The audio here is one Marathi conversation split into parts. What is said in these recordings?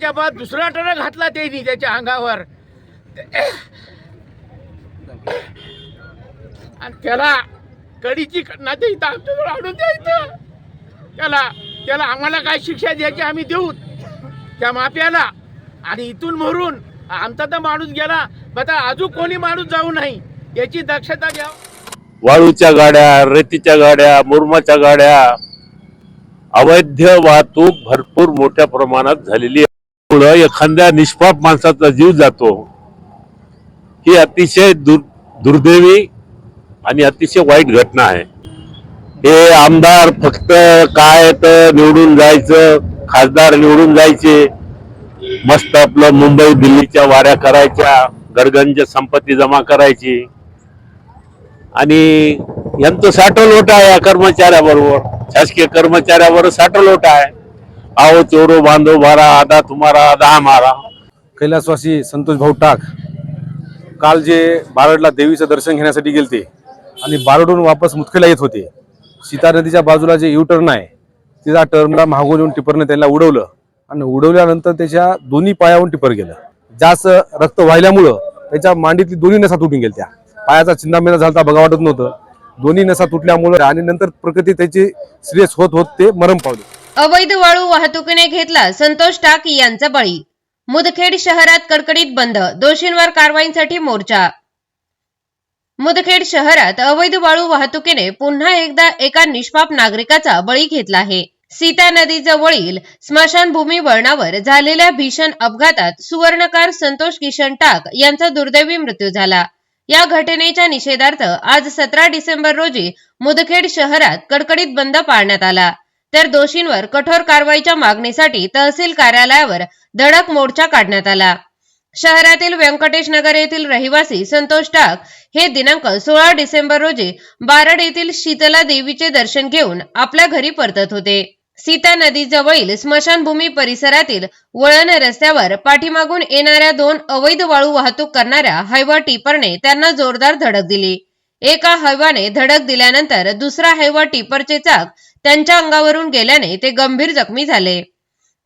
त्याच्या बाद दुसरा टरक घातला त्यांनी त्याच्या अंगावर. आणि त्याला कडीची नाते इथं आमच्याजवळ आणून द्यायचं त्याला त्याला आम्हाला काय शिक्षा द्यायची आम्ही देऊ त्या माफ्याला आणि इथून मरून आमचा तर माणूस गेला बता अजून कोणी माणूस जाऊ नाही याची दक्षता घ्या. वाळूच्या गाड्या रेतीच्या गाड्या मुरमाच्या गाड्या अवैध वाहतूक भरपूर मोठ्या प्रमाणात झालेली आहे एखाद्या निष्पाप माणसाचा जीव जातो. ही अतिशय दुर् दुर्दैवी आणि अतिशय वाईट घटना आहे. हे आमदार फक्त काय तर निवडून जायचं खासदार निवडून जायचे मस्त आपलं मुंबई दिल्लीच्या वाऱ्या करायच्या गडगंज संपत्ती जमा करायची. आणि यांचं साठवलोट आहे या कर्मचाऱ्याबरोबर. शासकीय कर्मचाऱ्याबरोबर साठवलोट आहे. आओ चोरो बांधो भरा आधा तुम्हारा आधा हमारा। कैलासवासी संतोष भाऊ टाक काल जे बारडला देवीचं दर्शन घेण्यासाठी गेलते आणि बारडून वापस मुतखेला येत होते सीता नदीच्या बाजूला जे यू टर्न आहे तिचा टर्नला मागून येऊन टिपरने त्यांना उडवलं आणि उडवल्यानंतर त्याच्या दोन्ही पायावरून टिपर गेलं. जास्त रक्त वाहिल्यामुळं त्याच्या मांडीतली दोन्ही नसा तुटून गेल्या. पायाचा चिंदामेना झाला बघा वाटत नव्हतं. दोन्ही नसा तुटल्यामुळं आणि नंतर प्रकृती त्याची सिरियस होत होत ते मरण पावले. अवैध वाळू वाहतुकीने घेतला संतोष टाक यांचा बळी. मुदखेड शहरात कडकडीत बंद दोषींवर कारवाईसाठी मोर्चा. मुदखेड शहरात अवैध वाळू वाहतुकीने पुन्हा एकदा एका निष्पाप नागरिकाचा बळी घेतला आहे. सीता नदीजवळील स्मशानभूमी वळणावर झालेल्या भीषण अपघातात सुवर्णकार संतोष किशन टाक यांचा दुर्दैवी मृत्यू झाला. या घटनेच्या निषेधार्थ आज सतरा डिसेंबर रोजी मुदखेड शहरात कडकडीत बंद पाळण्यात आला. तर दोषींवर कठोर कारवाईच्या मागणीसाठी तहसील कार्यालयावर धडक मोर्चा काढण्यात आला. शहरातील व्यंकटेश नगर येथील रहिवासी संतोष टाक हे दिनांक सोळा डिसेंबर रोजी बारड येथील शीतला देवीचे दर्शन घेऊन आपल्या घरी परतत होते. सीता नदीजवळील स्मशानभूमी परिसरातील वळण रस्त्यावर पाठीमागून येणाऱ्या दोन अवैध वाळू वाहतूक करणाऱ्या हैवा टिपरने त्यांना जोरदार धडक दिली. एका हैवाने धडक दिल्यानंतर दुसरा हैवा टिपरचे चाक त्यांच्या अंगावरून गेल्याने ते गंभीर जखमी झाले.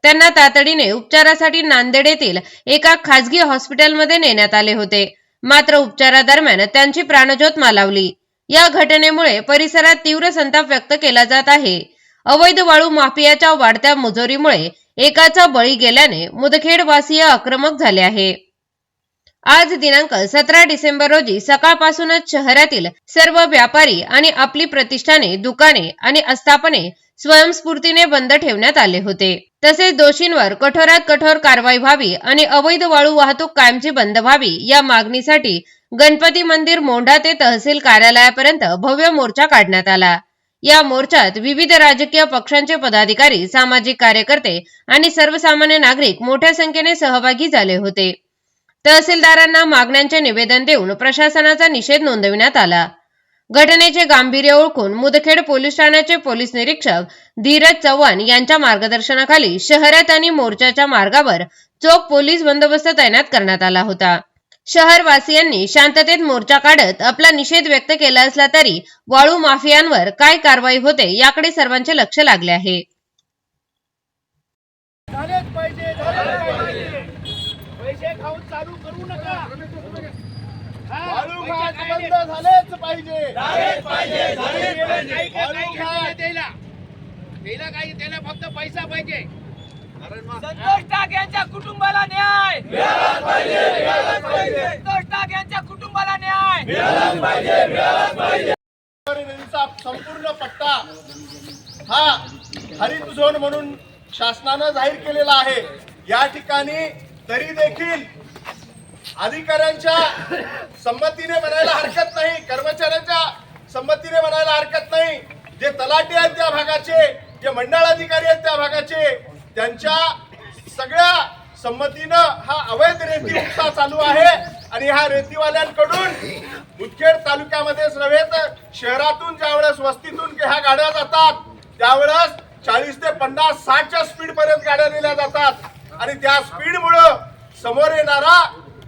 त्यांना तातडीने उपचारासाठी नांदेड येथील एका खासगी हॉस्पिटलमध्ये नेण्यात आले होते. मात्र उपचारादरम्यान त्यांची प्राणज्योत मालावली. या घटनेमुळे परिसरात तीव्र संताप व्यक्त केला जात आहे. अवैध वाळू माफियाच्या वाढत्या मुजोरीमुळे एकाचा बळी गेल्याने मुदखेडवासीय आक्रमक झाले आहे. आज दिनांक सतरा डिसेंबर रोजी सकाळपासूनच शहरातील सर्व व्यापारी आणि आपली प्रतिष्ठाने दुकाने आणि आस्थापने स्वयंस्फूर्तीने बंद ठेवण्यात आले होते. तसेच दोषींवर कठोरात कठोर कारवाई व्हावी आणि अवैध वाळू वाहतूक कायमची बंद व्हावी या मागणीसाठी गणपती मंदिर मोंढा ते तहसील कार्यालयापर्यंत भव्य मोर्चा काढण्यात आला. या मोर्चात विविध राजकीय पक्षांचे पदाधिकारी सामाजिक कार्यकर्ते आणि सर्वसामान्य नागरिक मोठ्या संख्येने सहभागी झाले होते. तहसीलदारांना मागण्यांचे निवेदन देऊन प्रशासनाचा निषेध नोंदविण्यात आला. घटनेचे गांभीर्य ओळखून मुदखेड पोलीस ठाण्याचे पोलीस निरीक्षक धीरज चव्हाण यांच्या मार्गदर्शनाखाली शहरात आणि मोर्चाच्या मार्गावर चोख पोलीस बंदोबस्त तैनात करण्यात आला होता. शहरवासियांनी शांततेत मोर्चा काढत आपला निषेध व्यक्त केला असला तरी वाळू माफियांवर काय कारवाई होते याकडे सर्वांचे लक्ष लागले आहे झालेच पाहिजे झालेच पाहिजे पैसे खाऊन चालू करू नका हा, वाळू पैसे घाट काय बंद झालेच पाहिजे. झालेच पाहिजे झालेच पाहिजे. काही का- काही घेणं नाही त्याला. त्याला काही त्याला फक्त पैसा पाहिजे. संतोष टाक यांच्या कुटुंबाला न्याय. संतोष टाक यांच्या कुटुंबाला न्याय. संपूर्ण पट्टा हा हरित झोन म्हणून शासनानं जाहीर केलेला आहे. या ठिकाणी तरी देखील अधिकाऱ्यांच्या संमतीने म्हणायला हरकत नाही कर्मचाऱ्यांच्या संमतीने म्हणायला हरकत नाही. जे तलाठी आहेत त्या भागाचे जे मंडळ अधिकारी आहेत त्या भागाचे त्यांच्या सगळ्या संमतीनं हा अवैध रेती उपसा चालू आहे आणि ह्या रेतीवाल्यांकडून मुदखेड तालुक्यामध्येच नव्हे तर शहरातून ज्यावेळेस वस्तीतून ह्या गाड्या जातात त्यावेळेस चाळीस ते पन्नास साठच्या स्पीड पर्यंत गाड्या दिल्या जातात. आणि त्या स्पीडमुळं समोर येणारा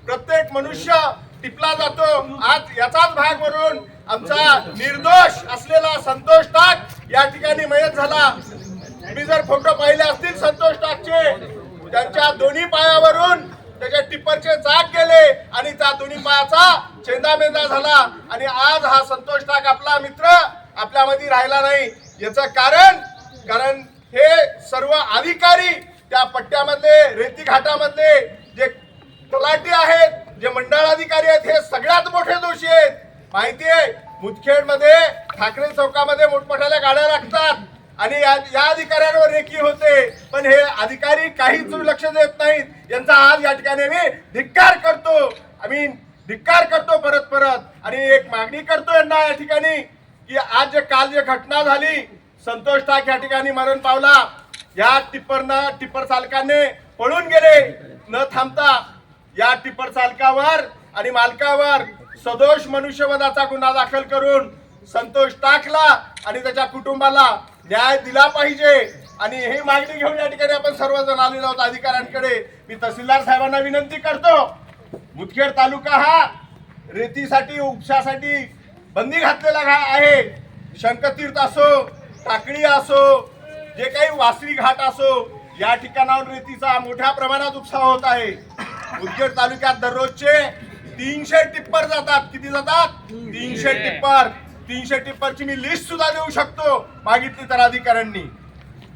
प्रत्येक मनुष्य टिपला जातो. आज याचाच भाग म्हणून आमचा निर्दोष असलेला संतोष टाक या ठिकाणी मयत झाला. तुम्ही जर फोटो पाहिले असतील संतोष टाकचे त्यांच्या दोन्ही पायावरून त्याच्या टिप्परचे चाक गेले आणि त्या दोन्ही पायाचा चेंदामेंदा झाला. आणि आज हा संतोष टाक आपला मित्र आपल्यामध्ये राहिला नाही. याचं कारण कारण हे सर्व अधिकारी त्या पट्ट्यामधले रेती घाटामधले जे तलाठी आहेत जे मंडळ अधिकारी आहेत हे सगळ्यात मोठे दोषी आहेत. माहिती आहे मुदखेडमध्ये ठाकरे चौकामध्ये मोठमोठ्याला गाड्या लागतात. आणि या या अधिकाऱ्यांवर रेकी होते. पण हे अधिकारी काहीच लक्ष देत नाहीत. यांचा आज या ठिकाणी मी धिक्कार करतो. आम्ही धिक्कार करतो परत परत. आणि एक मागणी करतो यांना या ठिकाणी की आज जे काल जे घटना झाली संतोष टाक या ठिकाणी मरण पावला. या टिप्परनं टिप्पर चालकाने पळून गेले. न थांबता या टिप्पर चालकावर आणि मालकावर सदोष मनुष्यवधाचा गुन्हा दाखल करून संतोष टाकला आणि त्याच्या कुटुंबाला न्याय दिला पाहिजे. आणि ही मागणी घेऊन या ठिकाणी आपण सर्वजण आलेलो आहोत अधिकाऱ्यांकडे. मी तहसीलदार साहेबांना विनंती करतो मुदखेड तालुका हा रेतीसाठी उपशासाठी बंदी घातलेला घा- आहे. शंकतीर्थ असो टाकळी असो जे काही वासरी घाट असो या ठिकाणावर रेतीचा मोठ्या प्रमाणात उपसा होत आहे. उदगीर तालुक्यात दररोजचे तीनशे टिप्पर जातात. किती जातात? तीनशे टिप्पर. तीनशे टिप्परची मी लिस्ट सुद्धा देऊ शकतो मागितली तर अधिकाऱ्यांनी.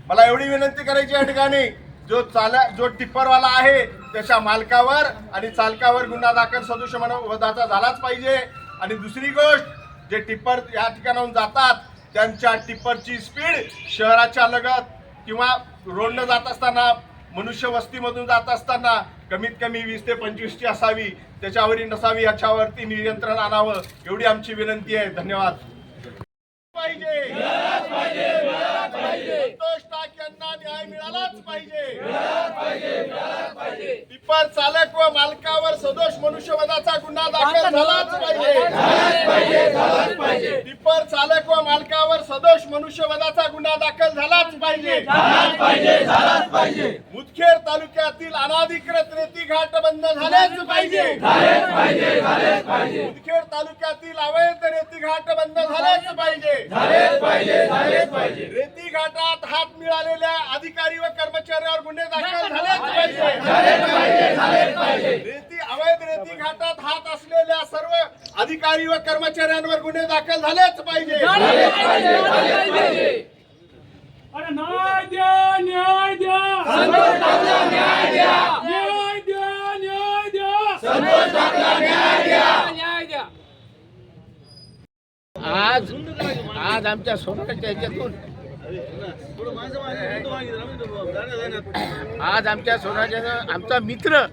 मला एवढी विनंती करायची या ठिकाणी जो चाला जो टिप्परवाला आहे त्याच्या मालकावर आणि चालकावर गुन्हा दाखल सदृश वधाचा झालाच पाहिजे. आणि दुसरी गोष्ट जे टिप्पर या ठिकाणाहून जातात त्यांच्या टिप्परची स्पीड शहराच्या लगत किंवा रोडनं जात असताना मनुष्य वस्तीमधून जात असताना कमीत कमी वीस ते पंचवीसची असावी त्याच्यावरही नसावी याच्यावरती नियंत्रण आणावं एवढी आमची विनंती आहे. धन्यवाद पाहिजे संतोष टाक यांना न्याय मिळालाच पाहिजे. टिप्पर चालक व मालकावर सदोष मनुष्यवधाचा गुन्हा दाखल झालाच पाहिजे. टिप्पर चालक व मालकावर सदोष मनुष्यवधाचा गुन्हा दाखल झालाच पाहिजे. मुदखेड तालुक्यातील अनाधिकृत रेती घाट बंद झालेच पाहिजे. मुदखेड तालुक्यातील अवैध रेती घाट बंद झालेच पाहिजे. रेती घाटात हात मिळालेल्या अधिकारी व कर्मचाऱ्यावर गुन्हे दाखल झालेच पाहिजे. रेती अवैध रेती घाटात हात असलेल्या सर्व अधिकारी व कर्मचाऱ्यांवर गुन्हे दाखल झालेच पाहिजे. अरे न्याय द्या न्याय द्या. न्याय द्या. न्याय द्या न्याय द्या. न्याय द्या. आज आज आमच्या सोनाच्या ह्याच्यातून आज आमच्या सोनाच्या आमचा मित्र.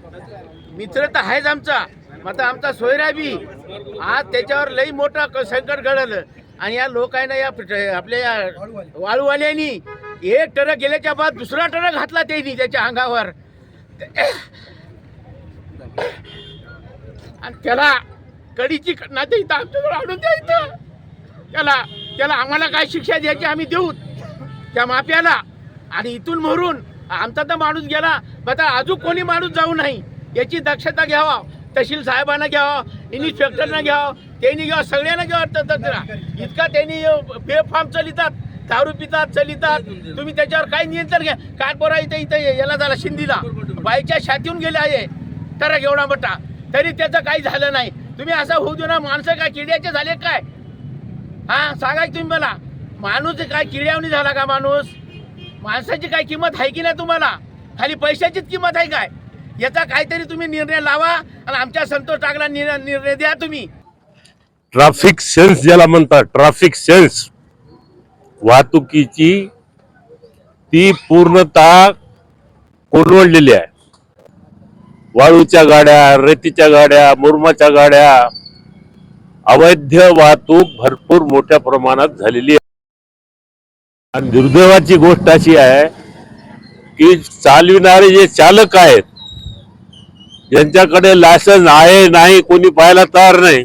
मित्र तर आहेच आमचा. मग आमचा सोयरा बी. आज त्याच्यावर लई मोठा क- संकट घडलं. आणि या लोकांना या आपल्या या वाळूवाल्यांनी एक टरक गेल्याच्या बाद दुसरा टरक घातला त्यांनी त्याच्या अंगावर. आणि त्याला कडीची नाते इथं आमच्याजवळ आणून द्यायचं त्याला त्याला आम्हाला काय शिक्षा द्यायची आम्ही देऊ. त्या माफ्याला. आणि इथून मरून आमचा तर माणूस गेला आता अजून कोणी माणूस जाऊ नाही. याची दक्षता घ्यावा तहसील साहेबांना घ्यावं इन्स्पेक्टरना घ्यावा त्यांनी घ्यावा सगळ्यांना घ्यावा त- इतका त्यांनी बेफाम चलितात दारू पितात चलितात. तुम्ही त्याच्यावर काय नियंत्रण घ्या. काय बरं इथे इथे याला झाला शिंदीला. बाईच्या छातीहून गेले आहे. तर एवढा बटा तरी त्याचं काही झालं नाही. तुम्ही असं होऊ देऊ ना माणसं काय किड्याचे झाले काय? हा सांगा तुम्ही मला. माणूस काय किड्यावणी झाला का माणूस? माणसाची काय किंमत आहे की नाही तुम्हाला? खाली पैशाचीच किंमत आहे काय? याचा काहीतरी तुम्ही निर्णय लावा आणि आमच्या संतोष टाकला निर्णय निर्णय द्या तुम्ही. ट्रॅफिक सेन्स ज्याला म्हणतात ट्रॅफिक सेन्स. वाहतुकीची ती पूर्णतः कोलवडलेली आहे. वाळूच्या गाड्या रेतीच्या गाड्या मुरमाच्या गाड्या अवैध वाहतूक भरपूर मोठ्या प्रमाणात झालेली आहे. आणि दुर्दैवाची गोष्ट अशी आहे की चालविणारे जे चालक आहेत ज्यांच्याकडे लायसन्स आहे नाही कोणी पाहायला तयार नाही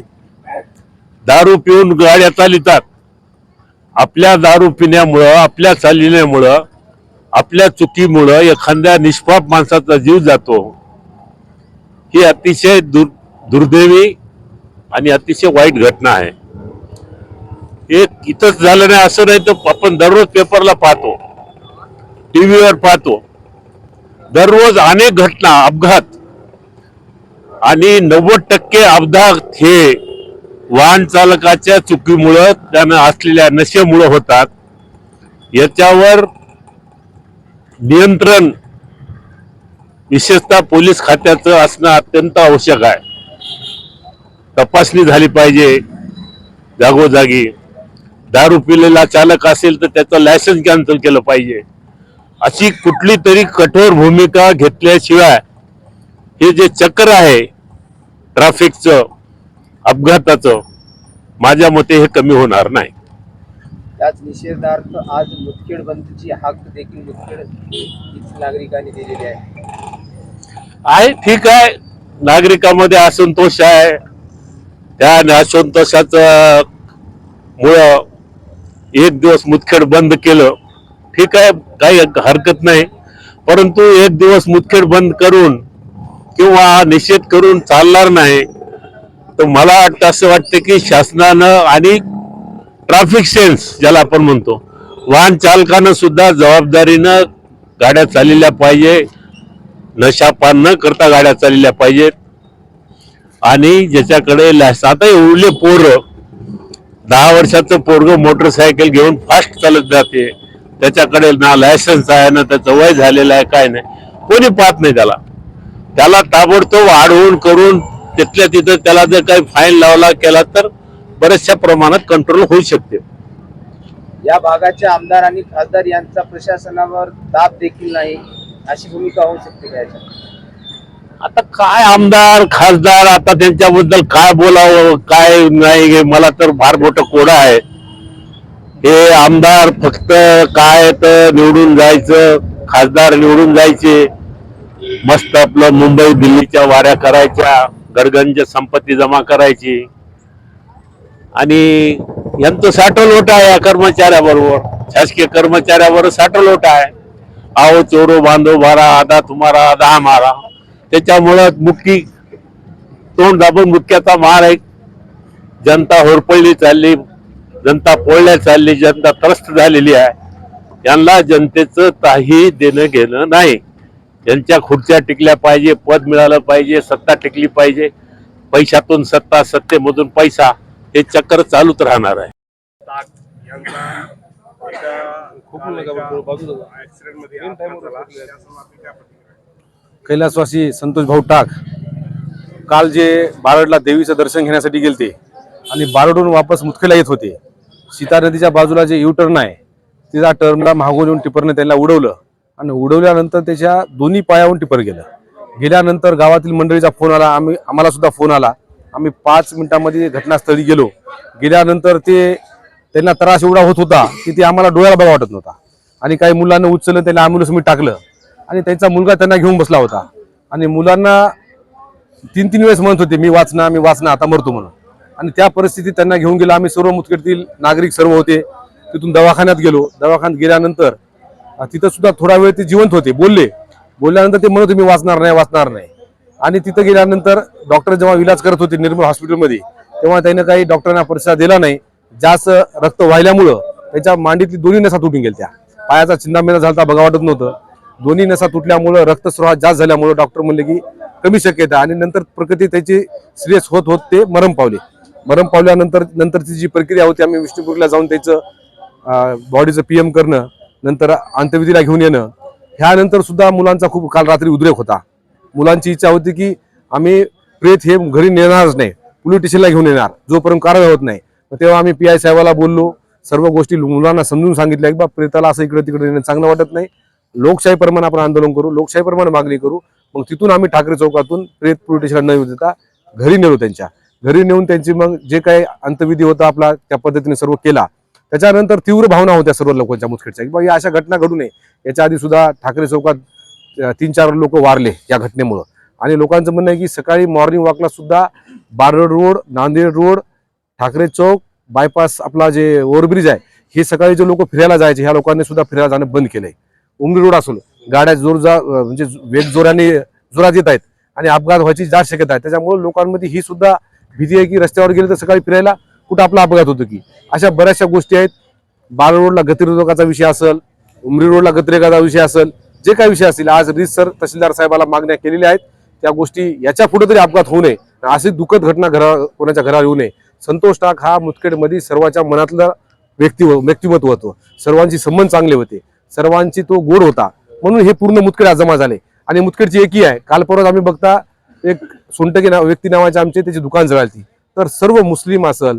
दारू पिऊन गाड्या चालितात आपल्या दारू पिण्यामुळं आपल्या चालविण्यामुळं आपल्या चुकीमुळं एखाद्या निष्पाप माणसाचा जीव जातो. ही अतिशय दुर् दुर्दैवी आणि अतिशय वाईट घटना आहे. हे इथंच झालं नाही असं नाही तर आपण दररोज पेपरला पाहतो. टी व्हीवर पाहतो. दररोज अनेक घटना अपघात. आणि नव्वद टक्के अपघात हे वाहन चालकाच्या चुकीमुळं त्यानं असलेल्या नशेमुळं होतात. याच्यावर नियंत्रण विशेषतः पोलीस खात्याचं असणं अत्यंत आवश्यक आहे. तपासणी झाली पाहिजे जागोजागी. दारू पिलेला चालक असेल तर त्याचं लायसन्स कॅन्सल केलं पाहिजे. अशी कुठली तरी कठोर भूमिका घेतल्याशिवाय हे जे चक्र आहे ट्रॅफिकचं अपघाताचं माझ्या मते हे कमी होणार नाही. त्याच निषेधार्थ आज मुदखेड बंदची हाक देखील मुदखेड नागरिकांनी दिलेली आहे. आहे ठीक आहे. नागरिकांमध्ये असंतोष आहे. त्या असंतोषाचं मुळं एक दिवस मुदखेड बंद केलं ठीक आहे काही हरकत नाही. परंतु एक दिवस मुदखेड बंद करून किंवा निषेध करून चालणार नाही तर मला वाटतं असं वाटतं की शासनानं आणि ट्रॅफिक सेन्स ज्याला आपण म्हणतो वाहन चालकानं सुद्धा जबाबदारीनं गाड्या चाललेल्या पाहिजे नशापान न करता गाड्या चाललेल्या पाहिजेत. आणि ज्याच्याकडे लायस आता एवढे पोरं दहा वर्षाचं पोरग मोटरसायकल घेऊन फास्ट चालत जाते. त्याच्याकडे ना लायसन्स आहे ना त्याचं वय झालेलं आहे काय नाही. कोणी पाहत नाही त्याला. त्याला ताबडतोब आढळून करून तिथल्या तिथं त्याला जर काही फाईन लावला केला तर बऱ्याचशा प्रमाणात कंट्रोल होऊ शकते. या भागाचे आमदार आणि खासदार यांचा प्रशासनावर दाब देखील नाही अशी भूमिका होऊ शकते का याच्यात? आता काय आमदार खासदार आता त्यांच्याबद्दल काय बोलावं काय नाही हे मला तर फार मोठं कोडा आहे. हे आमदार फक्त काय तर निवडून जायचं खासदार निवडून जायचे. मस्त आपलं मुंबई दिल्लीच्या वाऱ्या करायच्या गरगंज संपत्ती जमा करायची. आणि यांचं साठवलोट आहे या कर्मचाऱ्याबरोबर. शासकीय कर्मचाऱ्याबरोबर साठवलोट आहे. आओ चोरो बांधो भारा आधा तुम्हाला आधा मारा त्याच्यामुळं मुक्की तोंड दाबून मुक्याचा मार आहे. जनता होरपळली चालली जनता पोळल्या चालली जनता त्रस्त झालेली आहे. यांना जनतेचं काही देणं घेणं नाही. यांच्या खुर्च्या टिकल्या पाहिजे पद मिळालं पाहिजे सत्ता टिकली पाहिजे. पैशातून सत्ता सत्तेमधून पैसा हे चक्र चालूच राहणार आहे. कैलासवासी संतोष भाऊ टाक काल जे बारडला देवीचं दर्शन घेण्यासाठी गेलते आणि बारडून वापस मुतखेला येत होते सीता नदीच्या बाजूला जे यू टर्न आहे तिचा टर्नला मागून येऊन टिपरने त्यांना उडवलं आणि उडवल्यानंतर त्याच्या दोन्ही पायावरून टिपर गेलं. गेल्यानंतर गावातील मंडळीचा फोन आला आम्ही आम्हाला सुद्धा फोन आला. आम्ही पाच मिनिटांमध्ये घटनास्थळी गेलो. गेल्यानंतर ते त्यांना त्रास एवढा होत होता की ते आम्हाला डोळ्याला बघा वाटत नव्हता. आणि काही मुलांना उचललं त्याला मी टाकलं. आणि त्यांचा मुलगा त्यांना घेऊन बसला होता. आणि मुलांना तीन तीन वेळेस म्हणत होते मी वाचना मी वाचना आता मरतो म्हणून. आणि त्या परिस्थितीत त्यांना घेऊन गेलो. आम्ही सर्व मुतखेडतील नागरिक सर्व होते. तिथून दवाखान्यात गेलो. दवाखान्यात गेल्यानंतर तिथं सुद्धा थोडा वेळ ते जिवंत होते. बोलले. बोलल्यानंतर ते म्हणत होते मी वाचणार नाही वाचणार नाही. आणि तिथं गेल्यानंतर डॉक्टर जेव्हा इलाज करत होते निर्मल हॉस्पिटलमध्ये तेव्हा त्यानं काही डॉक्टरांना प्रतिसाद दिला नाही. जास्त रक्त वाहिल्यामुळं त्याच्या मांडीतली दोन्ही नसा तुटून गेल्या त्या पायाचा चिंदामेना झाला बघा वाटत नव्हतं. दोन्ही नसा तुटल्यामुळं रक्तस्राव जास्त झाल्यामुळं डॉक्टर म्हणले की कमी शक्यता आणि नंतर प्रकृती त्याची सिरियस होत होत ते मरम पावले. मरम पावल्यानंतर नंतरची जी प्रक्रिया होती आम्ही विष्णुपूरला जाऊन त्याचं बॉडीचं पीएम करणं नंतर अंत्यविधीला घेऊन येणं ह्यानंतर सुद्धा मुलांचा खूप काल रात्री उद्रेक होता. मुलांची इच्छा होती की आम्ही प्रेत हे घरी नेणारच नाही. पोलीस स्टेशनला घेऊन येणार. जोपर्यंत कारवाई होत नाही. मग तेव्हा आम्ही पी आय साहेबाला बोललो. सर्व गोष्टी मुलांना समजून सांगितल्या की बा प्रेताला असं इकडे तिकडे नेणं चांगलं वाटत नाही. लोकशाही प्रमाण आपण आंदोलन करू लोकशाही प्रमाण मागणी करू मग तिथून आम्ही ठाकरे चौकातून प्रेत पोलिटिशला स्टेशनला न येऊ देता घरी नेलो त्यांच्या. घरी नेऊन त्यांची मग जे काही अंतविधी होता आपला त्या पद्धतीने सर्व केला. त्याच्यानंतर तीव्र भावना होत्या सर्व लोकांच्या मुतखेडच्या की बा या अशा घटना घडू नये. याच्या आधी सुद्धा ठाकरे चौकात तीन चार लोक वारले या घटनेमुळं. आणि लोकांचं म्हणणं आहे की सकाळी मॉर्निंग वॉकला सुद्धा Barad road Nanded road Thackeray Chowk bypass आपला जे ओव्हरब्रिज आहे हे सकाळी जे लोक फिरायला जायचे ह्या लोकांनी सुद्धा फिरायला जाणं बंद केलंय. उमरी रोड असून गाड्या जोर जा म्हणजे वेग जोराने जोरात येत आहेत आणि अपघात व्हायची जास्त शक्यता आहे. त्याच्यामुळे लोकांमध्ये ही सुद्धा भीती आहे की रस्त्यावर गेले तर सकाळी फिरायला कुठं आपला अपघात होतो की? अशा बऱ्याचशा गोष्टी आहेत. बाल रोडला गतिरोधकाचा विषय असेल उमरी रोडला गतिरेकाचा विषय असेल जे काही विषय असतील आज रीत सर तहसीलदार साहेबाला मागण्या केलेल्या आहेत. त्या गोष्टी याच्यापुढे तरी अपघात होऊ नये. अशी दुःखद घटना घरा कोणाच्या घरावर येऊ नये. संतोष टाक हा मुतखेडमध्ये सर्वांच्या मनातलं व्यक्ती व्यक्तिमत्व होतं. सर्वांची संबंध चांगले होते. सर्वांची तो गोड होता. म्हणून हे पूर्ण मुतखेड आज जमा झाले. आणि मुतखेडची एकी आहे. काल परत आम्ही बघता एक सोनटके नाव व्यक्ती नावाचे आमचे त्याची दुकान जळाली तर सर्व मुस्लिम असल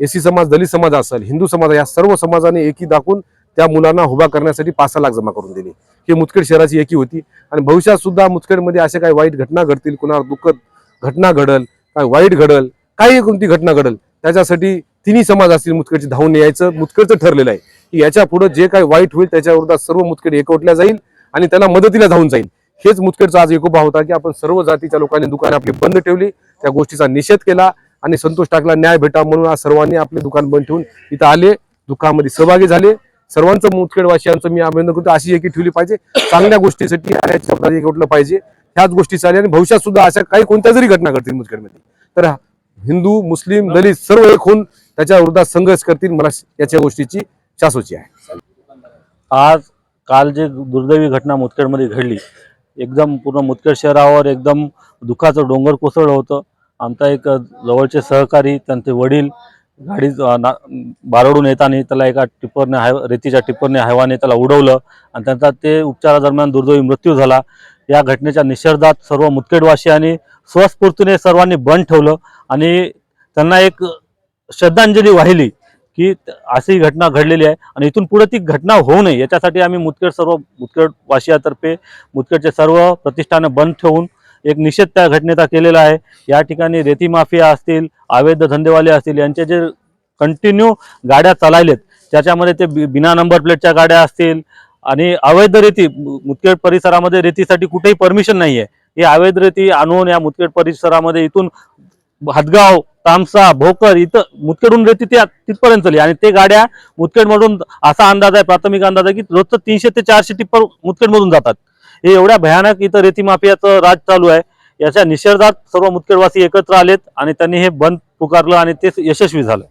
एसी समाज दलित समाज असेल हिंदू समाज या सर्व समाजाने एकी दाखवून त्या मुलांना उभा करण्यासाठी पाच लाख जमा करून दिले. ही मुतखेड शहराची एकी होती. आणि भविष्यात सुद्धा मुतखेडमध्ये अशा काही वाईट घटना घडतील कुणावर दुःखद घटना घडल काय वाईट घडल काही कोणती घटना घडल त्याच्यासाठी तिन्ही समाज असतील मुतखेडची धावून यायचं मुतखेडचं ठरलेलं आहे. याच्यापुढे जे काही वाईट होईल त्याच्या विरोधात सर्व मुतखेड एकवटल्या जाईल आणि त्याला मदतीला धावून जाईल. हेच मुतखेडचा आज एकोबा होता की आपण सर्व जातीच्या लोकांनी दुकाने आपली बंद ठेवली त्या गोष्टीचा निषेध केला आणि संतोष टाकला न्याय भेटा म्हणून आज सर्वांनी आपले दुकान बंद ठेवून इथं आले दुकानामध्ये सहभागी झाले. सर्वांचं मुतखेडवासियांचं मी अभिनंदन करतो. अशी एकी ठेवली पाहिजे. चांगल्या गोष्टीसाठी एकवटलं पाहिजे. ह्याच गोष्टी चालेल आणि भविष्यात सुद्धा अशा काही कोणत्या जरी घटना घडतील मुतखेडमध्ये तर हिंदू मुस्लिम दलित सर्व एक होऊन त्याच्या विरोधात संघर्ष करतील मला याच्या गोष्टीची शासोची आहे. आज काल जे दुर्दैवी घटना मुदखेडमध्ये घडली एकदम पूर्ण मुदखेड शहरावर एकदम दुःखाचं डोंगर कोसळलं होतं. आमचा एक जवळचे सहकारी त्यांचे वडील गाडी ना बारडून येताना त्याला एका टिप्परने हाय रेतीच्या टिप्परने हायवाने त्याला उडवलं आणि त्यांचा ते उपचारादरम्यान दुर्दैवी मृत्यू झाला. या घटनेच्या निषेधात सर्व मुदखेडवासियांनी स्वस्फूर्तीने सर्वांनी बंद ठेवलं आणि त्यांना एक श्रद्धांजली वाहिली. की अशी घटना घडलेली आहे आणि इथून पुढे ती घटना होऊ नये. याच्यासाठी आम्ही मुदखेड सर्व मुदखेड वाशियातर्फे मुदखेडचे सर्व प्रतिष्ठानं बंद ठेवून एक निषेध त्या घटनेचा केलेला आहे. या ठिकाणी रेती माफिया असतील अवैध धंदेवाले असतील यांचे जे कंटिन्यू गाड्या चालायलेत त्याच्यामध्ये ते बि- बिना नंबर प्लेटच्या गाड्या असतील आणि अवैध रेती मुतखेड मुदखेड परिसरामध्ये रेतीसाठी कुठेही परमिशन नाही आहे ही अवैध रेती आणून या मुदखेड परिसरामध्ये इथून हदगाव तामसा भोकर इथं मुदखेडून रेती ते तिथपर्यंत चालली. आणि ते गाड्या मुतखेडमधून असा अंदाज आहे प्राथमिक अंदाज आहे की रोजचं तीनशे ते चारशे टिप्पर मुतखेडमधून जातात. हे एवढ्या भयानक इथं रेती माफियाचं राज चालू आहे. याच्या निषेधात सर्व मुतखेडवासी एकत्र आलेत आणि त्यांनी हे बंद पुकारलं आणि ते यशस्वी झालं.